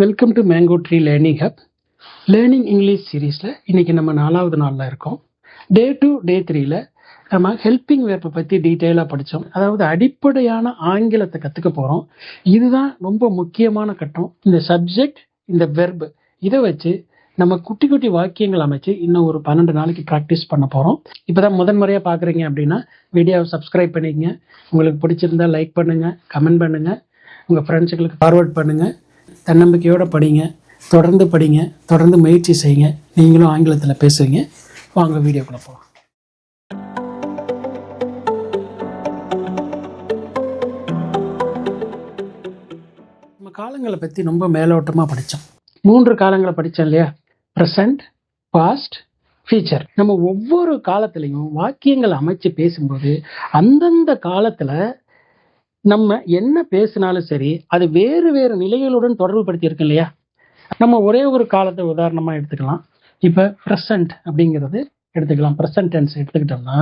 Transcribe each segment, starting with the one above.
Welcome to mango tree learning hub learning English சீரீஸில் இன்றைக்கி நம்ம நாலாவது நாளில் இருக்கோம். டே டூ டே த்ரீயில் நம்ம ஹெல்பிங் வேர்ப்பை பற்றி டீட்டெயிலாக படித்தோம் அதாவது அடிப்படையான ஆங்கிலத்தை கற்றுக்க போகிறோம் இதுதான் ரொம்ப முக்கியமான கட்டம். இந்த சப்ஜெக்ட் இந்த வெர்பு இதை வச்சு நம்ம குட்டி குட்டி வாக்கியங்கள் அமைச்சு இன்னும் ஒரு பன்னெண்டு நாளைக்கு ப்ராக்டிஸ் பண்ண போகிறோம் இப்போ தான் முதன் முறையாக பார்க்குறீங்க அப்படின்னா வீடியோவை சப்ஸ்கிரைப் பண்ணிக்கங்க. உங்களுக்கு பிடிச்சிருந்தா லைக் பண்ணுங்கள் கமெண்ட் பண்ணுங்கள் உங்கள் ஃப்ரெண்ட்ஸுகளுக்கு ஃபார்வர்ட் பண்ணுங்கள் தன்னம்பிக்கையோடு படிங்க தொடர்ந்து படிங்க தொடர்ந்து முயற்சி செய்யுங்க. நீங்களும் ஆங்கிலத்தில் பேசுவீங்க. வாங்க வீடியோக்குள்ளே போகலாம் நம்ம காலங்களை பற்றி ரொம்ப மேலோட்டமாக படித்தோம் மூன்று காலங்களை படித்தோம் இல்லையா? ப்ரெசண்ட் பாஸ்ட் ஃபியூச்சர் நம்ம ஒவ்வொரு காலத்துலேயும் வாக்கியங்கள் அமைச்சு பேசும்போது அந்தந்த காலத்தில் நம்ம என்ன பேசினாலும் சரி அது வேறு வேறு நிலைகளுடன் தொடர்பு படுத்தி இருக்கு இல்லையா? நம்ம ஒரே ஒரு காலத்தை உதாரணமாக எடுத்துக்கலாம். இப்போ ப்ரெசண்ட் அப்படிங்கிறது எடுத்துக்கலாம். ப்ரெசன்ட் டென்ஸ் எடுத்துக்கிட்டோம்னா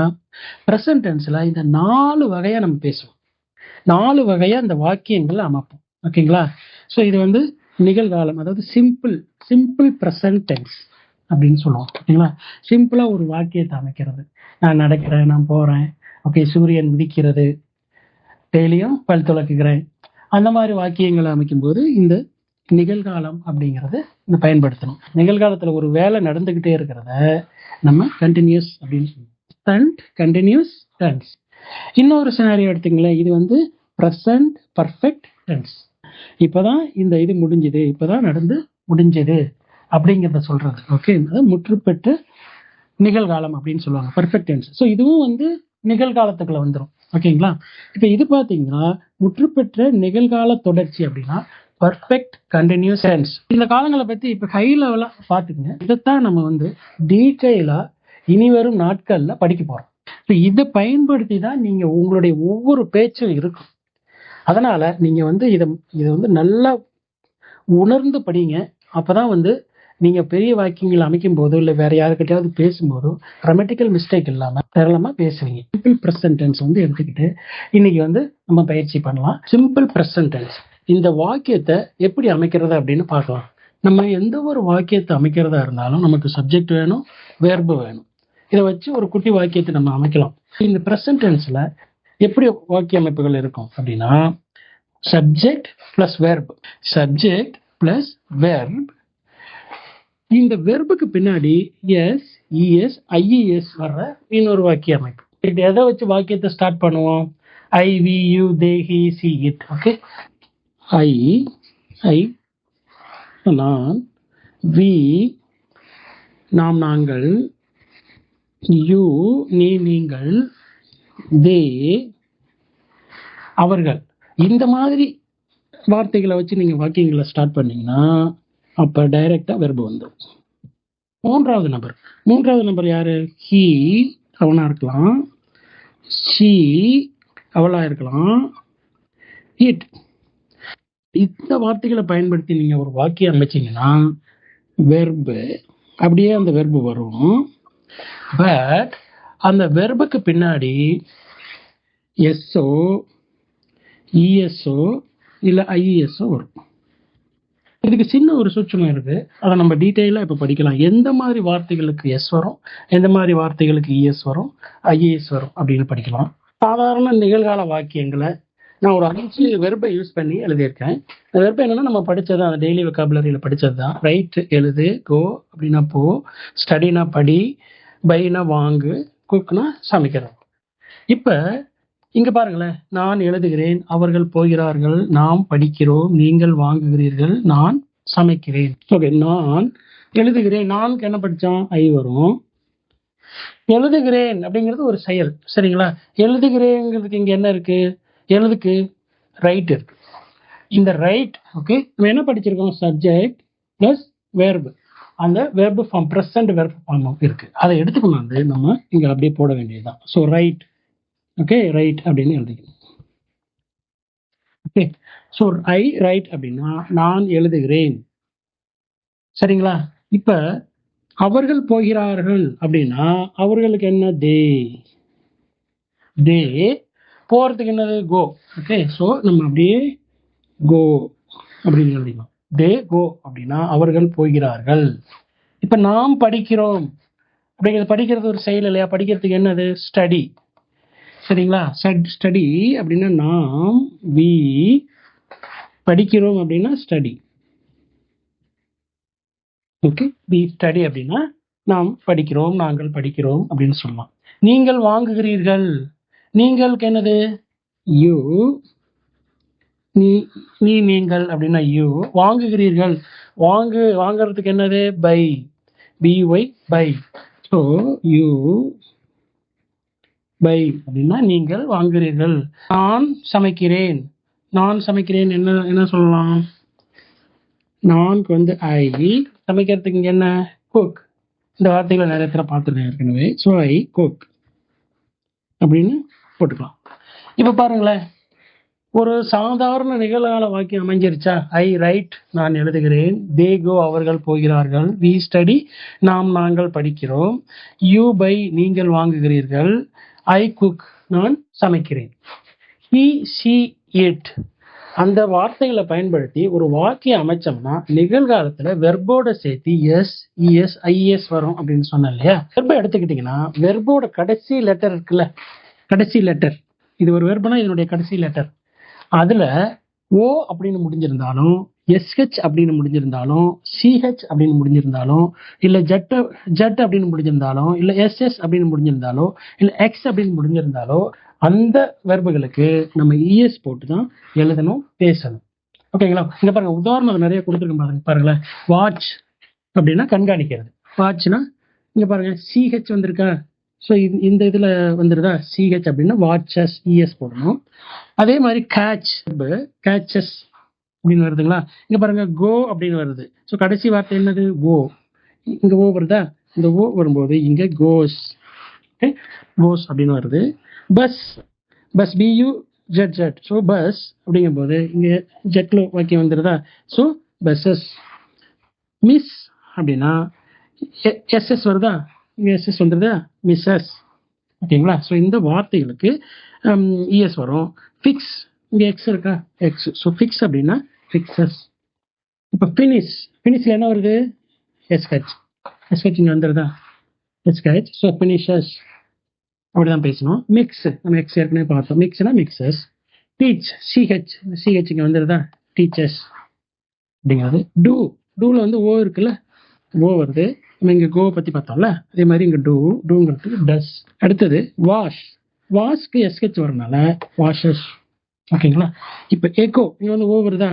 ப்ரெசன்ட் டென்ஸில் இந்த நாலு வகையாக நம்ம பேசுவோம். நாலு வகையாக இந்த வாக்கியங்கள் அமைப்போம். ஓகேங்களா? ஸோ இது வந்து நிகழ்காலம் அதாவது சிம்பிள் சிம்பிள் ப்ரெசன்ட் டென்ஸ் அப்படின்னு சொல்லுவோம். ஓகேங்களா? சிம்பிளாக ஒரு வாக்கியத்தை அமைக்கிறது. நான் நடக்கிறேன் நான் போகிறேன் ஓகே சூரியன் உதிக்கிறது. டெய்லியும் பல் துளக்குகிறேன் அந்த மாதிரி வாக்கியங்களை அமைக்கும்போது இந்த நிகழ்காலம் அப்படிங்கிறத இந்த பயன்படுத்தணும். நிகழ்காலத்தில் ஒரு வேலை நடந்துக்கிட்டே இருக்கிறத நம்ம கண்டினியூஸ் அப்படின்னு சொல்லுவோம். கண்டினியூஸ் டென்ஸ் இன்னொரு சினாரியோ எடுத்துங்களேன் இது வந்து ப்ரெசன்ட் பர்ஃபெக்ட் டென்ஸ் இப்போதான் இந்த இது முடிஞ்சுது. இப்போதான் நடந்து முடிஞ்சது அப்படிங்கிறத சொல்றது. ஓகே முற்றுப்பெற்ற நிகழ்காலம் அப்படின்னு சொல்லுவாங்க. பர்ஃபெக்ட் டென்ஸ் ஸோ இதுவும் வந்து நிகழ்காலத்துக்குள்ள வந்துடும் ஓகேங்களா? இப்போ இது பார்த்தீங்கன்னா முற்றுப்பெற்ற நிகழ்கால தொடர்ச்சி அப்படின்னா பர்ஃபெக்ட் கண்டினியூ சென்ஸ் இந்த காலங்களை பற்றி இப்போ ஹை லெவலாக பார்த்துக்குங்க இதைத்தான் நம்ம வந்து டீட்டெயிலாக இனி வரும் நாட்களில் படிக்க போகிறோம் இப்போ இதை பயன்படுத்தி தான் நீங்கள் உங்களுடைய ஒவ்வொரு பேச்சும் இருக்கும். அதனால் நீங்கள் வந்து இதை இதை வந்து நல்லா உணர்ந்து படிங்க. அப்போ தான் வந்து நீங்கள் பெரிய வாக்கியங்கள் அமைக்கும் போதோ இல்லை வேற யாருக்கிட்டையாவது பேசும்போதோ கிராமட்டிக்கல் மிஸ்டேக் இல்லாமல் சரளமாக பேசுவீங்க. சிம்பிள் ப்ரெசன்ட் டென்ஸ் வந்து எடுத்துக்கிட்டு இன்னைக்கு வந்து நம்ம பயிற்சி பண்ணலாம். சிம்பிள் ப்ரெசன்ட் டென்ஸ் இந்த வாக்கியத்தை எப்படி அமைக்கிறது அப்படின்னு பார்க்கலாம். நம்ம எந்த ஒரு வாக்கியத்தை அமைக்கிறதா இருந்தாலும் நமக்கு சப்ஜெக்ட் வேணும் வேர்பு வேணும். இதை வச்சு ஒரு குட்டி வாக்கியத்தை நம்ம அமைக்கலாம். இந்த ப்ரெசன்ட் டென்ஸில் எப்படி வாக்கிய அமைப்புகள் இருக்கும் அப்படின்னா subject plus verb subject plus verb இந்த வெர்புக்கு பின்னாடி எஸ் இஎஸ் ஐஇஎஸ் வர்ற இன்னொரு வாக்கிய அமைப்பு. இது எதை வச்சு வாக்கியத்தை ஸ்டார்ட் பண்ணுவோம்? I we you they he she it okay I I நான் வி நாம் நாங்கள் யூ நீ நீங்கள் தே அவர்கள். இந்த மாதிரி வார்த்தைகளை வச்சு நீங்கள் வாக்கியங்களை ஸ்டார்ட் பண்ணீங்கன்னா அப்போ டைரக்டாக வெர்பு வந்துடும் மூன்றாவது நபர். மூன்றாவது நபர் யார்? ஹீ அவனாக இருக்கலாம். ஷீ அவளாக இருக்கலாம். இட் இந்த வார்த்தைகளை பயன்படுத்தி நீங்கள் ஒரு வாக்கியம் அமைச்சீங்கன்னா வெர்பு அப்படியே அந்த வெர்பு வரும். பட் அந்த வெர்புக்கு பின்னாடி எஸ்ஓ இஎஸ்ஓ e இல்லை ஐஇஎஸ்ஓ வரும். இதுக்கு சின்ன ஒரு சூட்சமும் இருக்கு. அதை நம்ம டீட்டெயிலாக இப்போ படிக்கலாம். எந்த மாதிரி வார்த்தைகளுக்கு எஸ் வரும்? எந்த மாதிரி வார்த்தைகளுக்கு இஎஸ் வரும்? ஐஏஎஸ் வரும் அப்படின்னு படிக்கலாம். சாதாரண நிகழ்கால வாக்கியங்களை நான் ஒரு அஞ்சு வெர்பை யூஸ் பண்ணி எழுதியிருக்கேன். அந்த வெர்பை என்னன்னா நம்ம படித்தது அந்த டெய்லி வெக்காபுலரியில் படித்தது தான் ரைட் எழுது கோ அப்படின்னா போ. ஸ்டடினா படி. பைனா வாங்கு. குக்னா சமைக்கிறது. இப்போ இங்க பாருங்களேன் நான் எழுதுகிறேன் அவர்கள் போகிறார்கள் நாம் படிக்கிறோம் நீங்கள் வாங்குகிறீர்கள் நான் சமைக்கிறேன். ஓகே நான் எழுதுகிறேன் நான்கு என்ன படித்தோம் ஐ வரும் எழுதுகிறேன் அப்படிங்கிறது ஒரு செயல் சரிங்களா? எழுதுகிறேங்கிறதுக்கு இங்க என்ன இருக்கு? எழுதுக்கு ரைட் இருக்கு. இந்த ரைட் ஓகே நம்ம என்ன படிச்சிருக்கோம்? சப்ஜெக்ட் பிளஸ் வேர்பு அந்த verb form present verb form இருக்கு. அதை எடுத்துக்கணும் வந்து நம்ம இங்க அப்படியே போட வேண்டியதுதான். ஸோ ரைட் ஓகே ரைட் அப்படின்னு எழுதிக்கணும் ஓகே ஸோ ஐ ரைட் அப்படின்னா நான் எழுதுகிறேன். சரிங்களா? இப்போ அவர்கள் போகிறார்கள் அப்படின்னா அவர்களுக்கு என்ன தே தே போகிறதுக்கு என்னது? கோ ஓகே ஸோ நம்ம அப்படியே கோ அப்படின்னு எழுதிக்கலாம். தே கோ அப்படின்னா அவர்கள் போகிறார்கள். இப்போ நாம் படிக்கிறோம். அப்படிங்கிறது படிக்கிறது ஒரு செயல் இல்லையா? படிக்கிறதுக்கு என்னது? ஸ்டடி சரிங்களா? ஸ்டடி அப்படின்னா நாம் வி படிக்கிறோம் அப்படின்னா ஸ்டடி ஓகே வி ஸ்டடி அப்படின்னா நாம் படிக்கிறோம் நாங்கள் படிக்கிறோம் அப்படின்னு சொல்லலாம். நீங்கள் வாங்குகிறீர்கள். நீங்கள் என்னது? யூ நீ நீ நீங்கள் அப்படின்னா யூ வாங்குகிறீர்கள். வாங்கு வாங்குறதுக்கு என்னது? Buy B Y buy so you buy அப்படின்னா நீங்கள் வாங்குகிறீர்கள் நான் சமைக்கிறேன். நான் சமைக்கிறேன். என்ன என்ன சொல்லலாம்? நான்கு வந்து ஐ சமைக்கிறதுக்கு இங்கே என்ன? குக் இந்த வார்த்தைகளை நிறைய தடவை பார்த்துருக்கேன் ஏற்கனவே. ஸோ ஐ குக் அப்படின்னு போட்டுக்கலாம். இப்போ பாருங்களேன். ஒரு சாதாரண நிகழ்கால வாக்கியம் அமைஞ்சிருச்சா? ஐ ரைட் நான் எழுதுகிறேன். தே கோ அவர்கள் போகிறார்கள். வி ஸ்டடி நாம் நாங்கள் படிக்கிறோம். யூ பை நீங்கள் வாங்குகிறீர்கள். ஐ குக் நான் சமைக்கிறேன். ஹி ஷி இட் அந்த வார்த்தைகளை பயன்படுத்தி ஒரு வாக்கியம் அமைச்சோம்னா நிகழ்காலத்துல வெர்போட சேர்த்து எஸ் இஎஸ் ஐஎஸ் வரும் அப்படின்னு சொன்னேன் இல்லையா? வெர்பை எடுத்துக்கிட்டீங்கன்னா வெர்போட கடைசி லெட்டர் இருக்குல்ல? கடைசி லெட்டர் இது ஒரு வெர்பனா இதனுடைய கடைசி லெட்டர் அதுல ஓ அப்படின்னு முடிஞ்சிருந்தாலும் எஸ்ஹெச் அப்படின்னு முடிஞ்சிருந்தாலும் சிஹெச் அப்படின்னு முடிஞ்சிருந்தாலும் இல்ல ஜெட் ஜெட் அப்படின்னு முடிஞ்சிருந்தாலும் இல்ல எஸ்எஸ் அப்படின்னு முடிஞ்சிருந்தாலோ இல்ல எக்ஸ் அப்படின்னு முடிஞ்சிருந்தாலோ அந்த வெர்புகளுக்கு நம்ம இஎஸ் போட்டு தான் எழுதணும் பேசணும். ஓகேங்களா இங்க பாருங்க உதாரணம் நிறைய கொடுத்துருக்கேன் பாருங்க பாருங்களேன். வாட்ச் அப்படின்னா கண்காணிக்கிறது. வாட்ச்னா இங்க பாருங்க சிஹெச் வந்திருக்கா? ஸோ இந்த இதுல வந்துருதா? சிஹெச் அப்படின்னா வாட்சஸ் இஎஸ் போடணும். அதே மாதிரி கேட்ச் கேட்சஸ் அப்படின்னு வருதுங்களா? இங்க பாருங்க கோ அப்படின்னு வருது. ஸோ கடைசி வார்த்தை என்னது? ஓ. இங்க ஓ வருதா? இந்த ஓ வரும்போது இங்க கோஸ். ஓகே கோஸ் அப்படின்னு வருது. Buzz. Buzz B U Z Z so buzz அப்படிங்கும்போது இங்க ஜெட்ல வாக்கியம் வந்துருதா? ஸோ பஸ்ஸஸ் மிஸ் அப்படின்னா எஸ்எஸ் வருதா? இங்க எஸ்எஸ் வந்துருதா? மிஸ்எஸ் ஓகேங்களா? ஸோ இந்த வார்த்தைகளுக்கு இஎஸ் வரும். ஃபிக்ஸ் இங்கே எக்ஸ் இருக்கா? எக்ஸ் ஸோ ஃபிக்ஸ் அப்படின்னா ஃபிக்ஸஸ் இப்போ ஃபினிஷ் ஃபினிஷில் என்ன வருது? எஸ்ஹெச் எஸ்ஹெச் இங்கே வந்துடுதா எஸ்ஹெச் ஸோ ஃபினிஷஸ் அப்படி தான் பேசணும். மிக்ஸ் நம்ம எக்ஸ் ஏற்கனவே பார்த்தோம். மிக்ஸ்னா mixes teach C H C H இங்கே வந்துடுதா டீச்சர்ஸ் அப்படிங்கிறது. டூ டூவில் வந்து ஓ இருக்குல்ல? ஓ வருது. நம்ம இங்கே கோ பற்றி பார்த்தோம்ல? அதே மாதிரி இங்கே டூ டூங்கிறதுக்கு டஸ் அடுத்தது வாஷ் வாஷ்க்கு எஸ்ஹெச் வரனால வாஷஸ் ஓகேங்களா? இப்போ ஏகோ இங்கே வந்து ஓ வருதா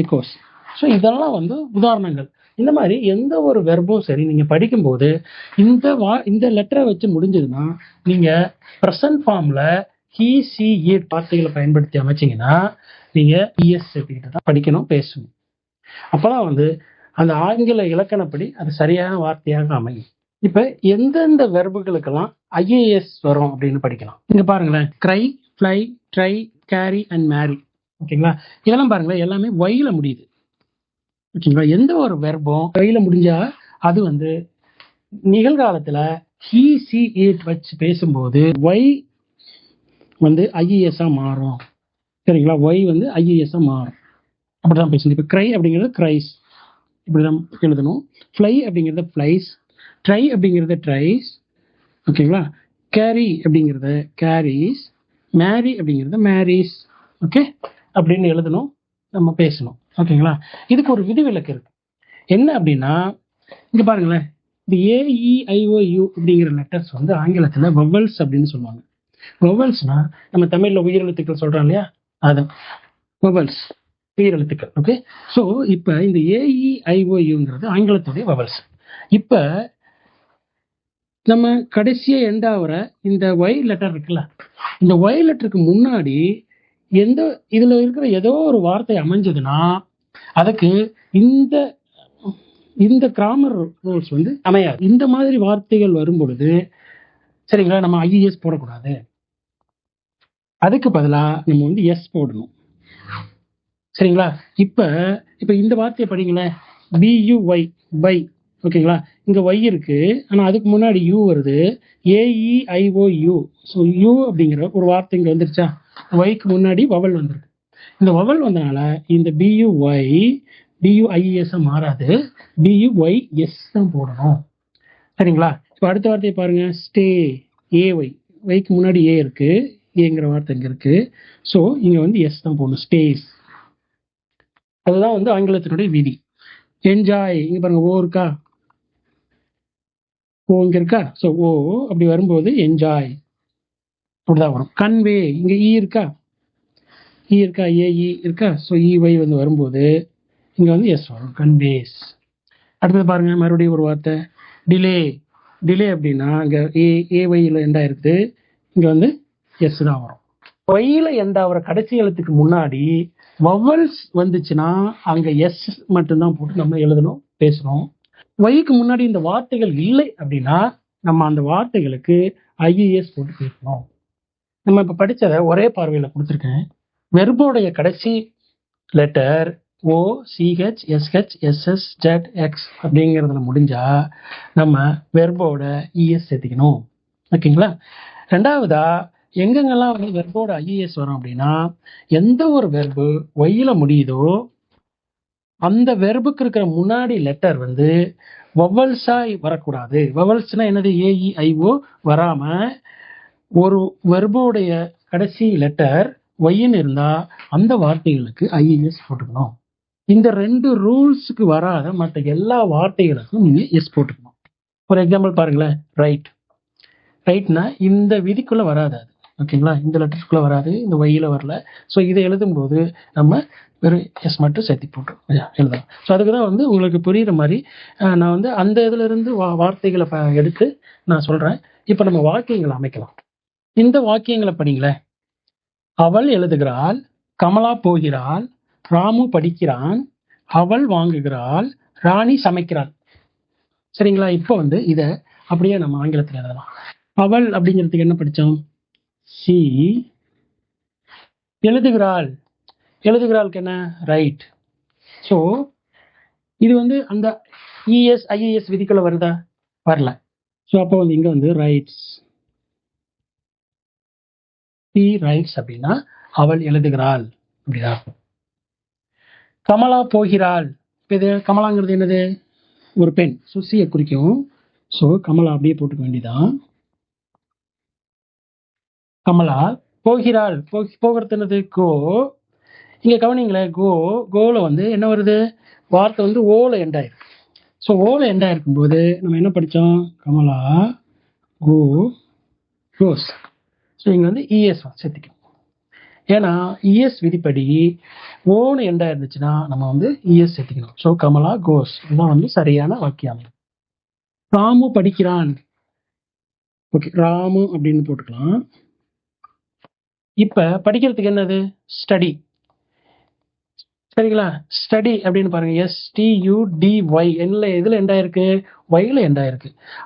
எக்கோஸ் ஸோ இதெல்லாம் வந்து உதாரணங்கள். இந்த மாதிரி எந்த ஒரு வெர்பும் சரி நீங்கள் படிக்கும்போது இந்த வா இந்த லெட்டரை வச்சு முடிஞ்சதுன்னா நீங்கள் ப்ரெசன்ட் ஃபார்மில் ஹி சி வார்த்தைகளை பயன்படுத்தி அமைச்சிங்கன்னா நீங்கள் இஎஸ் அப்படின்ட்டு தான் படிக்கணும் பேசணும். அப்போதான் வந்து அந்த ஆங்கில இலக்கணப்படி அது சரியான வார்த்தையாக அமையும். இப்போ எந்தெந்த வெர்புகளுக்கெல்லாம் ஐஏஎஸ் வரும் அப்படின்னு படிக்கலாம். இங்கே பாருங்களேன். Cry fly try carry and marry ஓகேங்களா இதெல்லாம் பாருங்களேன் எல்லாமே ஒயில முடியுது. ஓகேங்களா எந்த ஒரு வெர்பம் ஒயில முடிஞ்சா அது வந்து நிகழ்காலத்துல ஹி சி இட் வச்சு பேசும்போது ஒய் வந்து ஐஏஎஸ்ஸாக மாறும். சரிங்களா? ஒய் வந்து ஐஏஎஸ்ஸா மாறும். அப்படிதான் பேசணும் இப்போ க்ரை அப்படிங்கிறது க்ரைஸ் இப்படிதான் எழுதணும். ஃப்ளை அப்படிங்கிறது ஃப்ளைஸ் ட்ரை அப்படிங்கிறது ட்ரைஸ் ஓகேங்களா கேரி அப்படிங்கிறது கேரிஸ் மேரி அப்படிங்கிறது மேரிஸ் ஓகே அப்படின்னு எழுதணும் நம்ம பேசணும். ஓகேங்களா? இதுக்கு ஒரு விதிவிலக்கு இருக்கு. என்ன அப்படின்னா இங்க பாருங்களேன். இந்த ஏஇஐஓயு அப்படிங்கிற லெட்டர்ஸ் வந்து ஆங்கிலத்துல வவல்ஸ் அப்படின்னு சொல்லுவாங்க. வவல்ஸ்னா நம்ம தமிழ்ல உயிரெழுத்துக்கள் சொல்றோம் இல்லையா? அது வவல்ஸ் உயிரெழுத்துக்கள் ஓகே ஸோ இப்போ இந்த ஏஇஐஓயுங்கிறது ஆங்கிலத்துடைய வவல்ஸ் இப்போ நம்ம கடைசியாக எண்ட் ஆகிற இந்த ஒய் லெட்டர் இருக்குல்ல இந்த ஒய் லெட்டருக்கு முன்னாடி எந்த இதில் இருக்கிற ஏதோ ஒரு வார்த்தை அமைஞ்சதுன்னா அதுக்கு இந்த இந்த கிராமர் ரூல்ஸ் வந்து அமையாது. இந்த மாதிரி வார்த்தைகள் வரும் பொழுது சரிங்களா நம்ம ஐஇஎஸ் போடக்கூடாது. அதுக்கு பதிலாக நம்ம வந்து எஸ் போடணும். சரிங்களா? இப்போ இப்போ இந்த வார்த்தையை படிங்களேன். பியூஒய் பை ஓகேங்களா? இங்க ஒய் இருக்கு. ஆனா அதுக்கு முன்னாடி யூ வருது. ஏஇஐஓ யூ ஸோ யூ அப்படிங்கிற ஒரு வார்த்தை இங்க வந்துருச்சா? ஒய்க்கு முன்னாடி வவல் வந்திருக்கு. இந்த வவல் வந்தனால இந்த பியூஒய் டியூஐஎஸ் மாறாது. டியூஒய்எஸ் தான் போடணும். சரிங்களா? இப்போ அடுத்த வார்த்தையை பாருங்க. ஸ்டே ஏ ஒய் ஒய்க்கு முன்னாடி ஏ இருக்கு. ஏங்கிற வார்த்தை இங்க இருக்கு. ஸோ இங்க வந்து எஸ் தான் போடணும். ஸ்டேஸ் அதுதான் வந்து ஆங்கிலத்தினுடைய விதி. என்ஜாய் இங்க பாருங்க ஓ இருக்கா? ஓ இங்கே இருக்கா ஸோ ஓ அப்படி வரும்போது என்ஜாய் அப்படிதான் வரும். கன்வே இங்கே ஈ இருக்கா? ஈ இருக்கா? ஏஇ இருக்கா? ஸோ இ ஒய் வந்து வரும்போது இங்கே வந்து எஸ் வரும். கன்வேஸ் அடுத்தது பாருங்க மறுபடியும் ஒரு வார்த்தை. டிலே டிலே அப்படின்னா இங்கே ஏ ஏஒய்ல எண்டா இருக்குது இங்கே வந்து எஸ் தான் வரும். ஒய்ல எந்த ஆகிற கடைசி எழுத்துக்கு முன்னாடி வவல்ஸ் வந்துச்சுன்னா அங்கே எஸ் மட்டும்தான் போட்டு நம்ம எழுதணும் பேசணும். ஒய்க்கு முன்னாடி இந்த வார்த்தைகள் இல்லை அப்படின்னா நம்ம அந்த வார்த்தைகளுக்கு ஐஏஎஸ் போட்டு பேசணும் நம்ம இப்ப படிச்சதை ஒரே பார்வையில கொடுத்துருக்கேன். வெர்போடைய கடைசி letter O C H S H S S Z X அப்படிங்கிறதுல முடிஞ்சா நம்ம வெர்போட இஎஸ் சேர்த்திக்கணும். ஓகேங்களா? ரெண்டாவதா எங்கெங்கெல்லாம் வந்து வெர்போட ஐஏஎஸ் வரும் அப்படின்னா எந்த ஒரு வெர்பு ஒய்யில முடியுதோ அந்த வெர்புக்கு இருக்கிற முன்னாடி லெட்டர் வந்து வவல்ஸாய் வரக்கூடாது. வவல்ஸ்னா என்னது? ஏஇஐஓ வராம ஒரு வெர்போடைய கடைசி லெட்டர் ஒய்ன்னு இருந்தா அந்த வார்த்தைகளுக்கு ஐஇஎஸ் போட்டுக்கணும். இந்த ரெண்டு ரூல்ஸுக்கு வராத மற்ற எல்லா வார்த்தைகளுக்கும் நீங்க எஸ் போட்டுக்கணும். ஒரு எக்ஸாம்பிள் பாருங்களேன் ரைட் ரைட்னா இந்த விதிக்குள்ள வராது அது. ஓகேங்களா இந்த லெட்டர்ஸ்குள்ள வராது இந்த ஒய்யில வரல. ஸோ இதை எழுதும்போது நம்ம வெறும் எஸ் மட்டும் சேர்த்தி போட்டு எழுதலாம். ஸோ அதுக்கு தான் வந்து உங்களுக்கு புரிகிற மாதிரி நான் வந்து அந்த இதுல இருந்து வா- வார்த்தைகளை எடுத்து நான் சொல்கிறேன் இப்போ நம்ம வாக்கியங்களை அமைக்கலாம். இந்த வாக்கியங்களை படிங்களேன். அவள் எழுதுகிறாள் கமலா போகிறாள் ராமு படிக்கிறான் அவள் வாங்குகிறாள் ராணி சமைக்கிறாள். சரிங்களா? இப்போ வந்து இதை அப்படியே நம்ம ஆங்கிலத்தில் எழுதலாம். அவள் அப்படிங்கிறதுக்கு என்ன படித்தோம் சி. எழுதுகிறாள். எழுதுகிறாளுக்கு என்ன? ரைட் ஸோ இது வந்து அந்த இஎஸ் ஐஏஎஸ் விதிக்குள்ள வருதா? வரல. ஸோ அப்போ வந்து இங்கே வந்து ரைட்ஸ் பி ரைட்ஸ் அப்படின்னா அவள் எழுதுகிறாள். அப்படிதான் கமலா போகிறாள். இப்போ இது கமலாங்கிறது என்னது? ஒரு பெண். சுசியை குறிக்கும். ஸோ கமலா அப்படியே போட்டுக்க வேண்டியதான் கமலா போகிறாள். போகிறது என்னது? கோ இங்கே கவனிங்களேன் கோ கோவில் வந்து என்ன வருது? வார்த்தை வந்து ஓவில் எண்ட் ஆயிருக்கு. ஸோ ஓவில் எண்ட் ஆயிருக்கும் போது நம்ம என்ன படித்தோம் கமலா கோ கோஸ் ஸோ இங்கே வந்து இஎஸ் சேர்த்துக்கணும். ஏன்னா இஎஸ் விதிப்படி ஓன்னு எண்டா இருந்துச்சுன்னா நம்ம வந்து இஎஸ் சேர்த்துக்கணும். ஸோ கமலா கோஸ் இதுதான் வந்து சரியான வாக்கியம் ராமு படிக்கிறான். ஓகே ராமு அப்படின்னு போட்டுக்கலாம். இப்போ படிக்கிறதுக்கு என்னது? ஸ்டடி சரிங்களா? ஸ்டடி அப்படின்னு பாருங்க. S T U D Y என்ன இதில் எண்டாயிருக்கு ஒய்ல எண்டா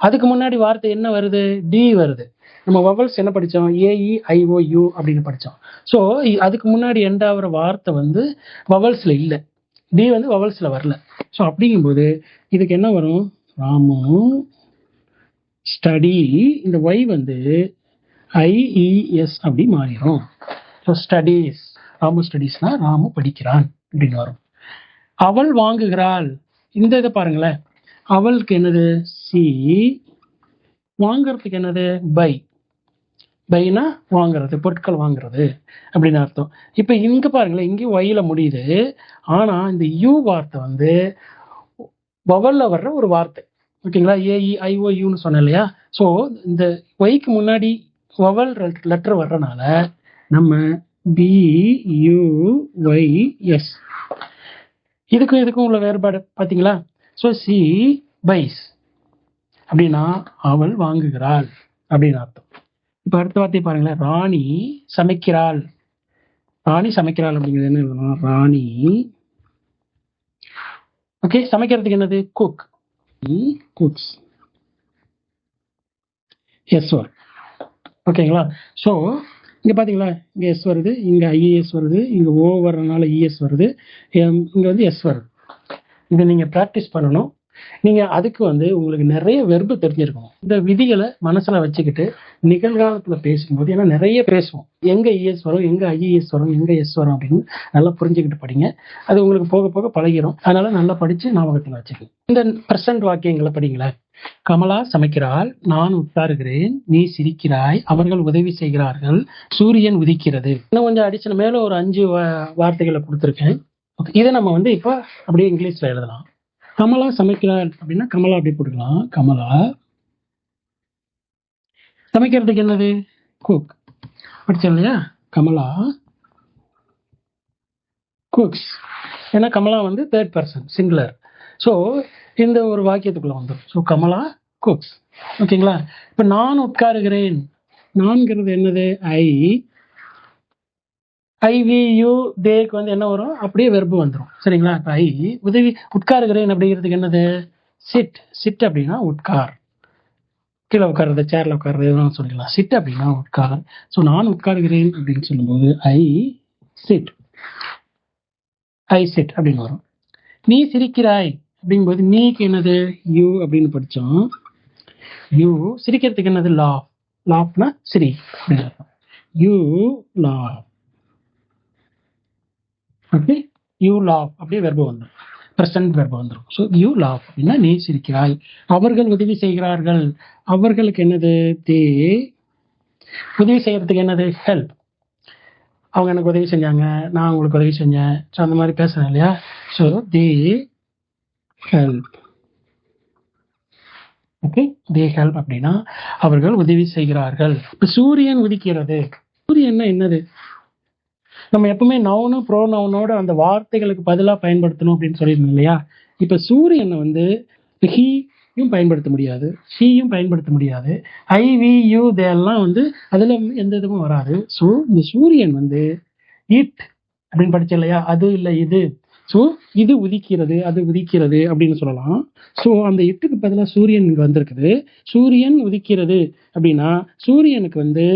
அதுக்கு முன்னாடி வார்த்தை என்ன வருது? டி வருது. நம்ம வவல்ஸ் என்ன படித்தோம் ஏஇ ஐஓ e, யூ அப்படின்னு படித்தோம் ஸோ அதுக்கு முன்னாடி எண்டாகிற வார்த்தை வந்து வவல்ஸ்ல இல்லை. டி வந்து வவல்ஸ்ல வரல. ஸோ அப்படிங்கும்போது இதுக்கு என்ன வரும்? ராமு ஸ்டடி இந்த ஒய் வந்து ஐஇஎஸ் e, அப்படி மாறிடும். ஸோ ஸ்டடீஸ் ராமு ஸ்டடீஸ்னா ராமு படிக்கிறான். அப்படின்னு வரும். அவள் வாங்குகிறாள். இந்த இதை பாருங்களேன். அவளுக்கு என்னது? சி வாங்குறதுக்கு என்னது? பை பைனா வாங்குறது பொருட்கள் வாங்குறது அப்படின்னு அர்த்தம். இப்போ இங்கே பாருங்களேன் இங்கே ஒயில முடியுது. ஆனால் இந்த யூ வார்த்தை வந்து வவல்ல வர்ற ஒரு வார்த்தை. ஓகேங்களா? ஏஇ ஐஓ e, யூன்னு சொன்னேன் இல்லையா? ஸோ இந்த ஒய்க்கு முன்னாடி வவல் லெட்டர் வர்றனால நம்ம பி யூ ஒய் எஸ் இதுக்கும் இதுக்கும் உள்ள வேறுபாடு பார்த்தீங்களா ஸோ சி பைஸ் அப்படின்னா அவள் வாங்குகிறாள். அப்படின்னு அர்த்தம். இப்போ அடுத்த வார்த்தை பாருங்களேன். ராணி சமைக்கிறாள். ராணி சமைக்கிறாள் அப்படிங்கிறது என்ன ராணி ஓகே சமைக்கிறதுக்கு என்னது? குக் குக்ஸ் எஸ் ஓகேங்களா ஸோ இங்கே பார்த்தீங்களா இங்கே எஸ் வருது இங்கே ஐஏஎஸ் வருது இங்கே ஓ வர்றதுனால இஎஸ் வருது இங்கே வந்து எஸ் வருது. இதை நீங்கள் ப்ராக்டிஸ் பண்ணணும். நீங்க அதுக்கு வந்து உங்களுக்கு நிறைய வெறுப்பு தெரிஞ்சிருக்கும் இந்த விதிகளை மனசுல வச்சுக்கிட்டு நிகழ்காலத்துல பேசும்போது ஏன்னா நிறைய பேசுவோம். எங்க இஎஸ் வரும் எங்க ஐஏஎஸ் வரும் எங்க எஸ் வரும் அப்படின்னு நல்லா புரிஞ்சுக்கிட்டு படிங்க. அது உங்களுக்கு போக போக பழகிரும். அதனால நல்லா படிச்சு ஞாபகத்துல வச்சுக்கோங்க இந்த பிரசன்ட் வாக்கியங்களை படிங்களேன். கமலா சமைக்கிறாள் நான் உட்காருகிறேன் நீ சிரிக்கிறாய் அவர்கள் உதவி செய்கிறார்கள் சூரியன் உதிக்கிறது. இன்னும் கொஞ்சம் அடிஷனல் மேல ஒரு அஞ்சு வார்த்தைகளை கொடுத்துருக்கேன். இதை நம்ம வந்து இப்போ அப்படியே இங்கிலீஷ்ல எழுதலாம். கமலா சமைக்கிறார் அப்படின்னா கமலா அப்படி போட்டுக்கலாம். கமலா. சமைக்கிறதுக்கு என்னது? குக் படிச்சோம் இல்லையா? கமலா. குக்ஸ் ஏன்னா கமலா வந்து தேர்ட் பர்சன் சிங்குலர் ஸோ இந்த ஒரு வாக்கியத்துக்குள்ள வந்துடும் ஸோ கமலா குக்ஸ் ஓகேங்களா இப்போ நான் உட்காருகிறேன். நான்கிறது என்னது? ஐ ஐ வி யூ தேக்கு வந்து என்ன வரும்? அப்படியே வெறுப்பு வந்துடும் சரிங்களா? இப்போ ஐ உதவி உட்காருகிறேன் அப்படிங்கிறதுக்கு என்னது? சிட் சிட் அப்படின்னா உட்கார். கீழே உட்காருறது சேரில் உட்காருறது எதுவும் சொல்லிக்கலாம் சிட் அப்படின்னா உட்கார். ஸோ நான் உட்காருகிறேன் அப்படின்னு சொல்லும்போது ஐ சிட் ஐ சிட் அப்படின்னு வரும். நீ சிரிக்கிறாய் அப்படிங்கும்போது நீக்கு என்னது? யூ அப்படின்னு படித்தோம் யூ சிரிக்கிறதுக்கு என்னது? லாஃப் லாப்னா சிரி அப்படின்னு you laugh okay you laugh அப்படியே வெர்பு வந்துடும் ப்ரெசன்ட் வெர்பு வந்துடும் ஸோ யூ லாப் அப்படின்னா நீ சிரிக்கிறாய் அவர்கள் உதவி செய்கிறார்கள். அவர்களுக்கு என்னது? தே உதவி செய்யறதுக்கு என்னது? ஹெல்ப் அவங்க எனக்கு உதவி செஞ்சாங்க. நான் உங்களுக்கு உதவி செஞ்சேன். ஸோ அந்த மாதிரி பேசுறேன் இல்லையா? So they help okay they help அப்படின்னா அவர்கள் உதவி செய்கிறார்கள். இப்போ சூரியன் உதிக்கிறது. சூரியன்னா என்னது? நம்ம எப்பவுமே நவுனு ப்ரோ நவுனோட அந்த வார்த்தைகளுக்கு பதிலாக பயன்படுத்தணும் அப்படின்னு சொல்லியிருந்தோம் இல்லையா? இப்போ சூரியனை வந்து ஹீயும் பயன்படுத்த முடியாது ஷீயும் பயன்படுத்த முடியாது. ஐ வி யூ எல்லாம் வந்து அதில் எந்த இதுவும் வராது. ஸோ இந்த சூரியன் வந்து இட் அப்படின்னு படிச்ச இல்லையா? அது இல்லை இது. ஸோ இது உதிக்கிறது அது உதிக்கிறது அப்படின்னு சொல்லலாம். ஸோ அந்த இட்டுக்கு பதிலாக சூரியன் இங்கே வந்திருக்குது. சூரியன் உதிக்கிறது அப்படின்னா சூரியனுக்கு வந்து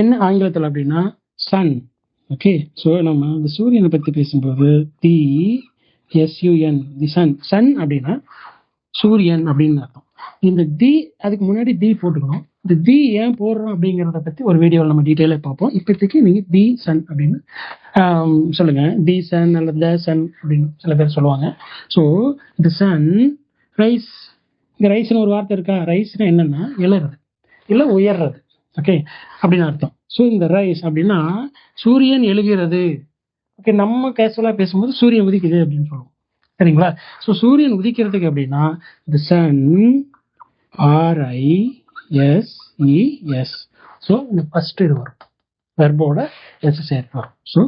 என்ன ஆங்கிலத்தில் அப்படின்னா சன் ஓகே ஸோ நம்ம இந்த சூரியனை பற்றி பேசும்போது the S U N the sun sun அப்படின்னா சூரியன் அப்படின்னு அர்த்தம். இந்த தி அதுக்கு முன்னாடி தி போட்டுக்கணும். இந்த தி ஏன் போடுறோம் அப்படிங்கிறத பற்றி ஒரு வீடியோவில் நம்ம டீட்டெயிலாக பார்ப்போம். இப்போதைக்கு நீங்கள் தி சன் அப்படின்னு சொல்லுங்கள் தி சன் அல்லது த சன் அப்படின்னு சில பேர் சொல்லுவாங்க. ஸோ தி சன் ரைஸ் இந்த ரைஸ்னு ஒரு வார்த்தை இருக்கா? ரைஸ்னா என்னென்னா இளறது. இல்லை உயர்றது. ஓகே அப்படின்னு அர்த்தம். ஸோ இந்த ரைஸ் அப்படின்னா சூரியன் எழுகிறது. ஓகே நம்ம கேஷுவலாக பேசும்போது சூரியன் உதிக்குது அப்படின்னு சொல்லுவோம். சரிங்களா? ஸோ சூரியன் உதிக்கிறதுக்கு அப்படின்னா தி சன் ஆர்ஐ ஸோ இந்த ஃபர்ஸ்ட் இது வரும். வெர்போட எஸ் சேர்த்து வரும். ஸோ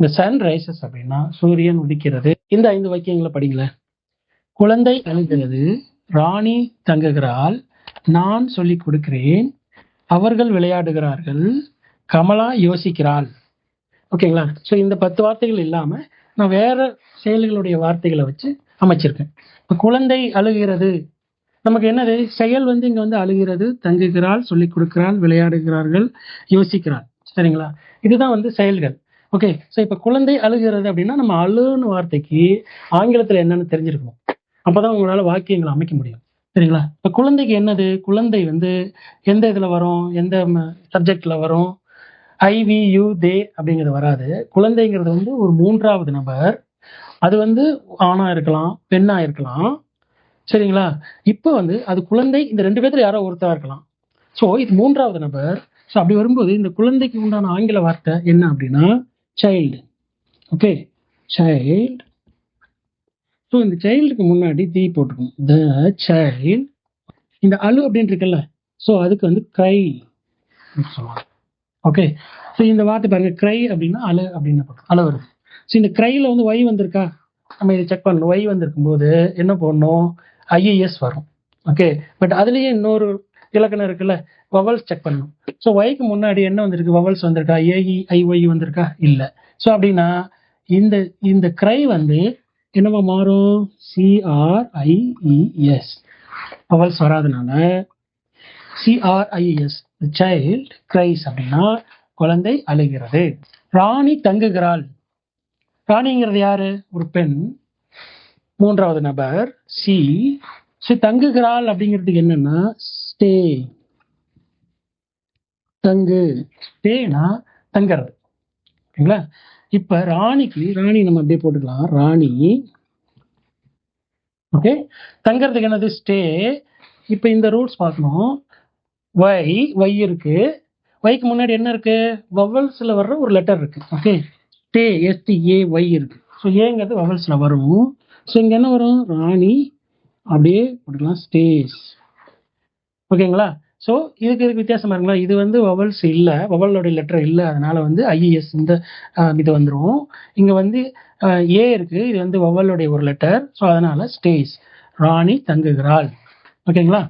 இந்த சன் ரைசஸ் அப்படின்னா சூரியன் உதிக்கிறது. இந்த ஐந்து வாக்கியங்களை படிங்களேன். குழந்தை அழுகிறது ராணி தங்குகிறாள் நான் சொல்லிக் கொடுக்கிறேன் அவர்கள் விளையாடுகிறார்கள். கமலா யோசிக்கிறாள். ஓகேங்களா? ஸோ இந்த பத்து வார்த்தைகள் இல்லாமல் நான் வேற செயல்களுடைய வார்த்தைகளை வச்சு அமைச்சிருக்கேன். இப்போ குழந்தை அழுகிறது. நமக்கு என்னது? செயல் வந்து இங்கே வந்து அழுகிறது தங்குகிறாள் சொல்லிக் கொடுக்கிறாள் விளையாடுகிறார்கள் யோசிக்கிறாள். சரிங்களா? இதுதான் வந்து செயல்கள். ஓகே? ஸோ இப்போ குழந்தை அழுகிறது அப்படின்னா நம்ம அழுன்னு வார்த்தைக்கு ஆங்கிலத்தில் என்னன்னு தெரிஞ்சிருக்கணும். அப்போதான் உங்களால் வாக்கியங்களை அமைக்க முடியும். சரிங்களா? இப்போ குழந்தைக்கு என்னது? குழந்தை வந்து எந்த இதில் வரும்? எந்த சப்ஜெக்டில் வரும்? ஐவி யூ தே அப்படிங்கிறது வராது. குழந்தைங்கிறது வந்து ஒரு மூன்றாவது நபர். அது வந்து ஆணாக இருக்கலாம் பெண்ணாக இருக்கலாம். சரிங்களா? இப்போ வந்து அது குழந்தை இந்த ரெண்டு பேர்த்துல யாரோ ஒருத்தராக இருக்கலாம். ஸோ இது மூன்றாவது நபர். ஸோ அப்படி வரும்போது இந்த குழந்தைக்கு உண்டான ஆங்கில வார்த்தை என்ன அப்படின்னா சைல்டு ஓகே சைல்டு ஸோ இந்த சைல்டுக்கு முன்னாடி தீ போட்டுக்கணும் த சைல்ட் இந்த அழு அப்படின்னு இருக்குல்ல? ஸோ அதுக்கு வந்து க்ரை சொல்லுவாங்க. ஓகே ஸோ இந்த வார்த்தை பாருங்க க்ரை அப்படின்னா அழு அப்படின்னு போட்டோம் அழு வருது. ஸோ இந்த க்ரையில் வந்து ஒய் வந்திருக்கா? நம்ம இதை செக் பண்ணணும். ஒய் வந்திருக்கும் போது என்ன பண்ணணும் ஐஏஎஸ் வரும். ஓகே பட் அதுலேயே இன்னொரு இலக்கணம் இருக்குல்ல? வவல்ஸ் செக் பண்ணணும். ஸோ ஒய்க்கு முன்னாடி என்ன வந்திருக்கு? வவல்ஸ் வந்திருக்கா? ஏஇ ஐஒய் வந்திருக்கா? இல்லை. ஸோ அப்படின்னா இந்த இந்த க்ரை வந்து என்னவா மாறும்? சிஆர்ஐஇஎஸ் வவல்ஸ் வராதனால சிஆர்ஐஎஸ் சைல்ட் கிரைஸ் அப்படின்னா குழந்தை அழுகிறது. ராணி தங்குகிறாள். ராணிங்கிறது யாரு? ஒரு பெண். மூன்றாவது நபர் சி ஸோ தங்குகிறாள் அப்படிங்கிறதுக்கு என்னன்னா ஸ்டே தங்கு. ஸ்டேனா தங்குறது. ஓகேங்களா? இப்ப ராணிக்கு ராணி நம்ம அப்படியே போட்டுக்கலாம். ராணி. ஓகே தங்கறதுக்கு என்னது? ஸ்டே இப்போ இந்த ரூல்ஸ் பார்க்கணும். வை வை இருக்கு. வைக்கு முன்னாடி என்ன இருக்கு? வவல்ஸ்ல வர்ற ஒரு லெட்டர் இருக்கு. Okay day ST A Y இருக்கு. ஸோ ஏங்கிறது வவல்ஸ்ல வரும். ஸோ இங்க என்ன வரும்? ராணி. அப்படியே போட்டுக்கலாம். ஸ்டேஸ் ஓகேங்களா ஸோ இதுக்கு இதுக்கு வித்தியாசமா இருக்குங்களா இது வந்து வவல்ஸ் இல்லை வவலோடைய லெட்டர் இல்லை அதனால வந்து ஐஇஎஸ் இந்த இது வந்துடும் இங்கே வந்து ஏ இருக்கு இது வந்து வவலுடைய ஒரு லெட்டர் ஸோ அதனால ஸ்டேஸ் ராணி தங்குகிறாள். ஓகேங்களா?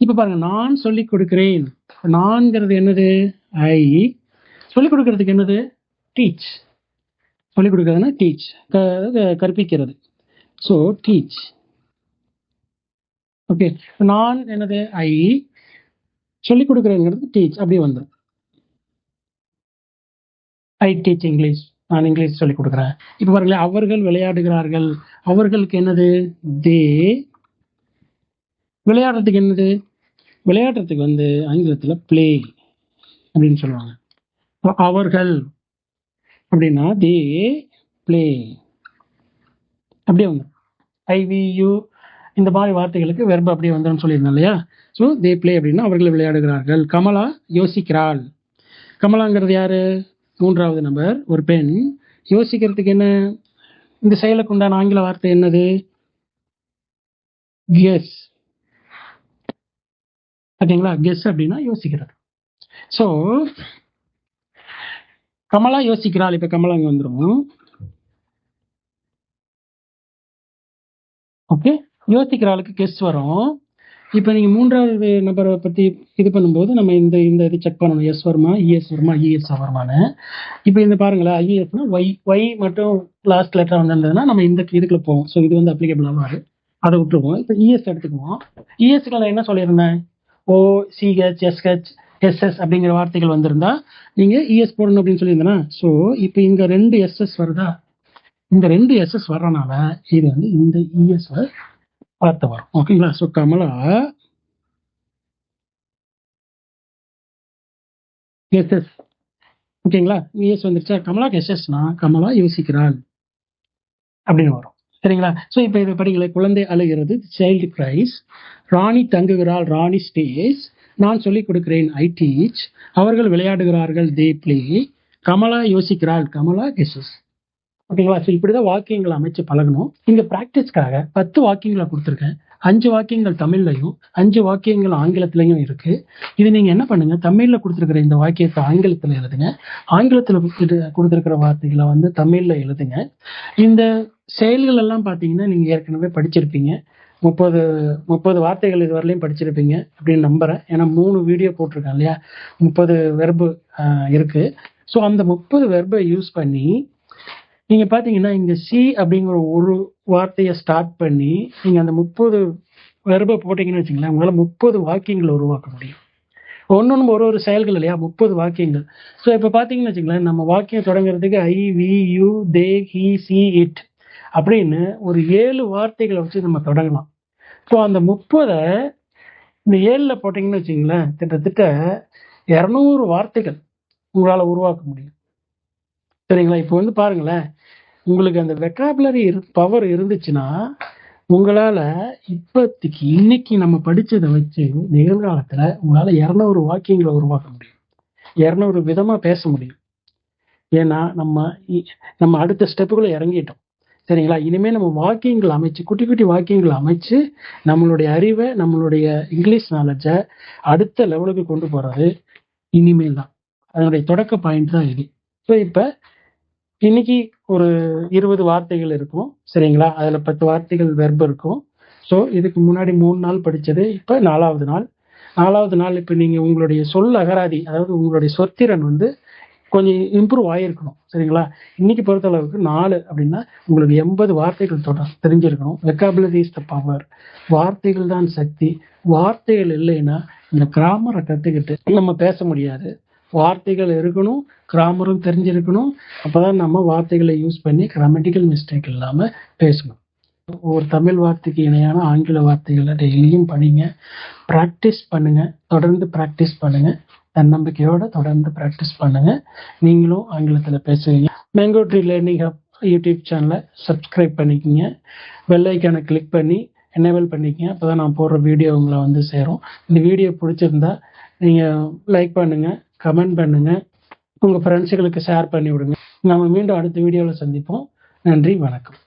இப்போ பாருங்க நான் சொல்லிக் கொடுக்கிறேன். நான்கிறது என்னது? ஐ சொல்லிக் கொடுக்கறதுக்கு என்னது? டீச் சொல்லிக் கொடுக்கறதுன்னா டீச் கற்பிக்கிறது. ஸோ டீச் ஓகே நான் என்னது? ஐ சொல்லிக் கொடுக்குறேங்கிறது டீச் அப்படியே வந்து ஐ டீச் இங்கிலீஷ் நான் இங்கிலீஷ் சொல்லிக் கொடுக்குறேன். இப்போ பாருங்களேன் அவர்கள் விளையாடுகிறார்கள். அவர்களுக்கு என்னது? தே விளையாடுறதுக்கு என்னது? விளையாடுறதுக்கு வந்து ஆங்கிலத்தில் ப்ளே அப்படின்னு சொல்லுவாங்க. அவர்கள் அப்படின்னா தே ப்ளே அப்படியே வந்து ஐவியூ இந்த மாதிரி வார்த்தைகளுக்கு வெர்பு அப்படியே வந்துடும் சொல்லியிருந்தேன் இல்லையா? ஸோ தே ப்ளே அப்படின்னா அவர்கள் விளையாடுகிறார்கள். கமலா யோசிக்கிறாள். கமலாங்கிறது யாரு? மூன்றாவது நபர் ஒரு பெண். யோசிக்கிறதுக்கு என்ன? இந்த செயலுக்கு உண்டான ஆங்கில வார்த்தை என்னது? கெஸ் ஓகேங்களா கெஸ் அப்படின்னா யோசிக்கிறது. ஸோ கமலா யோசிக்கிறாள். இப்போ கமலா இங்கே வந்துடும் ஓகே யோசிக்கிற ஆளுக்கு கெஸ் வரும். இப்போ நீங்கள் மூன்றாவது நபரை பற்றி இது பண்ணும்போது நம்ம இந்த இந்த இது செக் பண்ணணும். எஸ் வருமா இஎஸ் வருமா இஎஸ் வருமானு இப்போ இந்த பாருங்களேன். ஐஎஸ்னா ஒய் ஒய் மட்டும் லாஸ்ட் லெட்டர் வந்திருந்ததுன்னா நம்ம இந்த இதுக்குள்ள போவோம். ஸோ இது வந்து அப்ளிகபிள் ஆகாது அதை விட்டுருவோம். இப்போ இஎஸ் எடுத்துக்குவோம். இஎஸ்க்கு நான் என்ன சொல்லியிருந்தேன்? ஓ சிஹெச் எஸ்ஹெச் எஸ்எஸ் அப்படிங்கிற வார்த்தைகள் வந்திருந்தா நீங்கள் இஎஸ் போடணும் அப்படின்னு சொல்லியிருந்தேன்னா ஸோ இப்போ இங்கே ரெண்டு எஸ்எஸ் வருதா? இந்த ரெண்டு எஸ்எஸ் வர்றனால இது வந்து இந்த இஎஸ் வார்த்தை வரும். ஓகேங்களா ஸோ கமலா. எஸ்எஸ் ஓகேங்களா? இஎஸ் வந்துருச்சா? கமலா எஸ்எஸ்னா கமலா யோசிக்கிறாள். அப்படின்னு வரும். சரிங்களா? ஸோ இப்போ இது படிக்கல குழந்தை அழுகிறது சைல்டு கிரைஸ் ராணி தங்குகிறாள் ராணி ஸ்டேஸ் நான் சொல்லிக் கொடுக்கிறேன் ஐ டீச் அவர்கள் விளையாடுகிறார்கள் தே பிளே கமலா யோசிக்கிறாள். கமலா கெசஸ் ஓகேங்களா? ஸோ இப்படிதான் வாக்கியங்களை அமைச்சு பழகணும். இங்க ப்ராக்டிஸ்க்காக பத்து வாக்கியங்களை கொடுத்துருக்கேன். அஞ்சு வாக்கியங்கள் தமிழ்லையும் அஞ்சு வாக்கியங்கள் ஆங்கிலத்திலையும் இருக்கு. இது நீங்க என்ன பண்ணுங்க? தமிழ்ல கொடுத்துருக்கிற இந்த வாக்கியத்தை ஆங்கிலத்தில் எழுதுங்க. ஆங்கிலத்தில் கொடுத்துருக்கிற வார்த்தைகளை வந்து தமிழ்ல எழுதுங்க. இந்த செயல்கள் எல்லாம் பார்த்தீங்கன்னா நீங்க ஏற்கனவே படிச்சிருப்பீங்க. முப்பது முப்பது வார்த்தைகள் இது வரலையும் படிச்சிருப்பீங்க அப்படின்னு நம்புறேன். ஏன்னா மூணு வீடியோ போட்டிருக்கேன் இல்லையா? முப்பது வெர்பு இருக்கு. ஸோ அந்த முப்பது வெர்பை யூஸ் பண்ணி நீங்க பாத்தீங்கன்னா இங்க சி அப்படிங்கிற ஒரு வார்த்தையை ஸ்டார்ட் பண்ணி நீங்க அந்த முப்பது வெர்பை போட்டீங்கன்னு வச்சுங்களேன் உங்களால் முப்பது வாக்கியங்களை உருவாக்க முடியும். ஒன்று ஒரு ஒரு செயல்கள் இல்லையா? முப்பது வாக்கியங்கள். ஸோ இப்போ பார்த்தீங்கன்னு வச்சுங்களேன் நம்ம வாக்கியம் தொடங்குறதுக்கு I we you they he she it அப்படின்னு ஒரு ஏழு வார்த்தைகளை வச்சு நம்ம தொடங்கலாம். ஸோ அந்த முப்பதை இந்த ஏழில் போட்டிங்கன்னு வச்சுங்களேன் கிட்டத்தட்ட இரநூறு வார்த்தைகள் உங்களால் உருவாக்க முடியும். சரிங்களா? இப்போ வந்து பாருங்களேன். உங்களுக்கு அந்த வெக்காபுலரி பவர் இருந்துச்சுன்னா உங்களால் இப்போதைக்கு இன்னைக்கு நம்ம படித்ததை வச்சு நிகழ்காலத்தில் உங்களால் இரநூறு வாக்கியங்களை உருவாக்க முடியும். இரநூறு விதமாக பேச முடியும். ஏன்னா நம்ம இ- நம்ம அடுத்த ஸ்டெப்புகளை இறங்கிட்டோம். சரிங்களா? இனிமேல் நம்ம வாக்கியங்கள் அமைச்சு குட்டி குட்டி வாக்கியங்கள் அமைச்சு நம்மளுடைய அறிவை நம்மளுடைய இங்கிலீஷ் நாலேஜை அடுத்த லெவலுக்கு கொண்டு போகிறது இனிமேல் தான் அதனுடைய தொடக்க பாயிண்ட் தான் இது. ஸோ இப்போ இன்னைக்கு ஒரு இருபது வார்த்தைகள் இருக்கும் சரிங்களா? அதில் பத்து வார்த்தைகள் வெர்பு இருக்கும். ஸோ இதுக்கு முன்னாடி மூணு நாள் படிச்சது இப்போ நாலாவது நாள். நாலாவது நாள் இப்போ நீங்கள் உங்களுடைய சொல் அகராதி அதாவது உங்களுடைய சொத்திறன் வந்து கொஞ்சம் இம்ப்ரூவ் ஆகிருக்கணும் சரிங்களா? இன்னைக்கு பொறுத்த அளவுக்கு நாலு அப்படின்னா உங்களுக்கு எண்பது வார்த்தைகள் தொடர் தெரிஞ்சிருக்கணும். வெக்காபுலரி இஸ் த பவர் வார்த்தைகள் தான் சக்தி. வார்த்தைகள் இல்லைன்னா இந்த கிராமரை கற்றுக்கிட்டு நம்ம பேச முடியாது. வார்த்தைகள் இருக்கணும் கிராமரும் தெரிஞ்சிருக்கணும். அப்பதான் நம்ம வார்த்தைகளை யூஸ் பண்ணி கிராமட்டிக்கல் மிஸ்டேக் இல்லாமல் பேசணும். ஒரு தமிழ் வார்த்தைக்கு இணையான ஆங்கில வார்த்தைகளை டெய்லியும் படிங்க. ப்ராக்டிஸ் பண்ணுங்க. தொடர்ந்து ப்ராக்டிஸ் பண்ணுங்க. தன்னம்பிக்கையோட தொடர்ந்து ப்ராக்டிஸ் பண்ணுங்க. நீங்களும் ஆங்கிலத்தில் பேசுவீங்க. Mango tree learning hub YouTube சேனலை சப்ஸ்கிரைப் பண்ணிக்கிங்க. வெள்ளைக்கான கிளிக் பண்ணி எனேபிள் பண்ணிக்கங்க. அப்போ தான் நான் போடுற வீடியோ உங்களை வந்து சேரும். இந்த வீடியோ பிடிச்சிருந்தா நீங்கள் லைக் பண்ணுங்கள் கமெண்ட் பண்ணுங்கள் உங்கள் ஃப்ரெண்ட்ஸுகளுக்கு ஷேர் பண்ணி விடுங்க நம்ம மீண்டும் அடுத்த வீடியோவில் சந்திப்போம். நன்றி வணக்கம்.